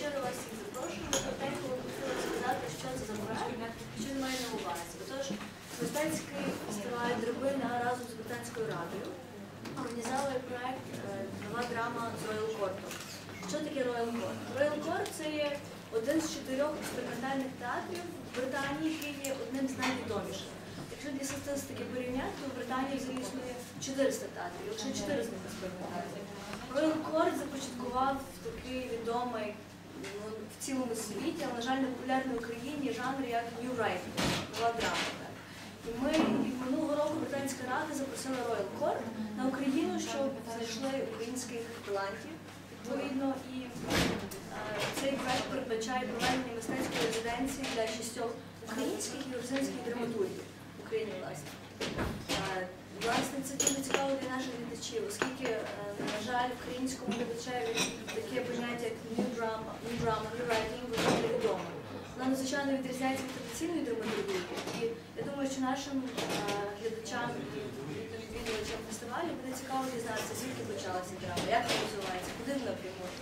щиро вас всіх запрошую. Коротенько хотіла сказати, що це за проект, що він має на увазі. Отож, мистецький фестиваль Драбина разом з Британською радою організували проект е, Нова драма з Royal Court. Що таке Royal Court? Royal Court це є один з чотирьох експериментальних театрів в Британії, який є одним з найвідоміших. Якщо для статистики порівняти, то в Британії взагалі існує 400 театрів, якщо 4 з них експериментальних. Royal Court започаткував такий відомий в цілому світі, але, на жаль, не популярний в Україні жанр як New Writing, нова драма. І ми минулого року Британська рада запросила Royal Court на Україну, щоб знайшли українських талантів відповідно. І цей проект передбачає проведення мистецької резиденції для шістьох українських і грузинських драматургів в Україні, власне. Власне, це дуже цікаво для наших глядачів, оскільки, е, жаль, українському глядачеві таке поняття як new drama, new drama, new writing, воно невідомо. Вона надзвичайно відрізняється від традиційної драматургії. І я думаю, що нашим е, глядачам і відвідувачам фестивалю буде цікаво дізнатися, звідки почалася драма, як вона розвивається, куди вона прямує.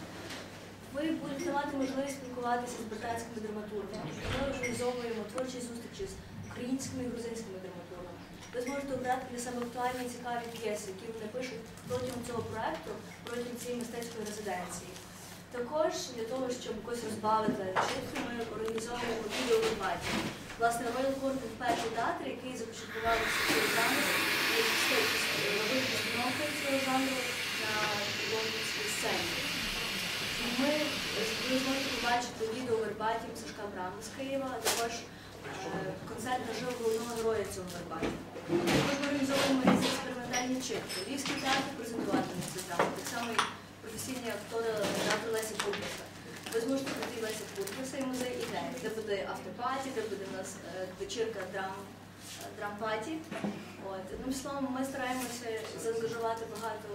Ви будете мати можливість спілкуватися з британськими драматургами. Ми організовуємо творчі зустрічі з українськими і грузинськими драматургами. Ви зможете обрати для себе актуальні і цікаві п'єси, які вони пишуть протягом цього проекту, протягом цієї мистецької резиденції. Також для того, щоб якось розбавити чітко, ми організовуємо відеорубаті. Власне, Royal Court перший театр, який започаткував цей жанр і робив постановки цього жанру на лондонській сцені. Ми ви зможете побачити відео вербатів Сашка Брама з Києва, а також е, концерт наживо головного героя цього вербатів. Також ми організовуємо різні експериментальні читки. Львівський театр презентуватиме цю драму, так само і професійні актори театру Лесі Пуркаса. Ви зможете прийти Лесі Пуркаса і музей ідеї, де буде автопаті, де буде у нас е, вечірка драм, дрампаті. От. Одним словом, ми стараємося заангажувати багато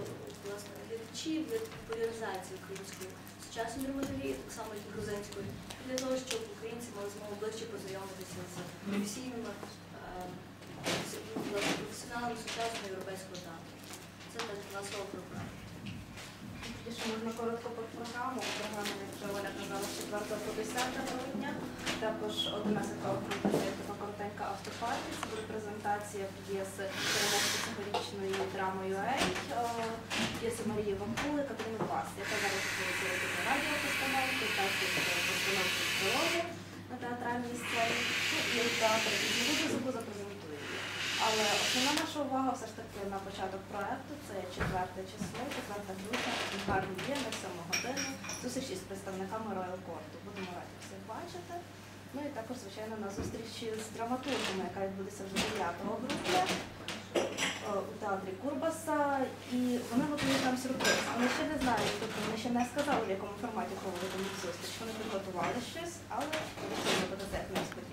власне, глядачів для популяризації української сучасної драматургії, так само і грузинської, для того, щоб українці мали змогу ближче познайомитися з професійними е, професіоналами сучасного європейського театру. Це на слово програми. Якщо можна коротко про програму, програма, як вже Оля казала, 4 по 10 грудня, також 11 грудня є така презентація п'єси переможці цьогорічної драми UA, п'єси Марії Вакули, Катерини Пас, яка зараз відбувається робити радіопостановки, також постановки здоров'я на театральній сцені, ну, і із музику запрезентує її. Але основна наша увага все ж таки на початок проекту це 4 число, 4 грудня, гарний день на 7 годину. Зустрічі з представниками Royal Court. Будемо раді всіх бачити. Ну і також, звичайно, на зустрічі з драматургами, яка відбудеться вже 9 грудня е, у театрі Курбаса. І вони готують нам сюрприз. Вони ще не знають, тобто вони ще не сказали, в якому форматі проводитимуть зустріч. Вони підготували щось, але це буде як несподівано.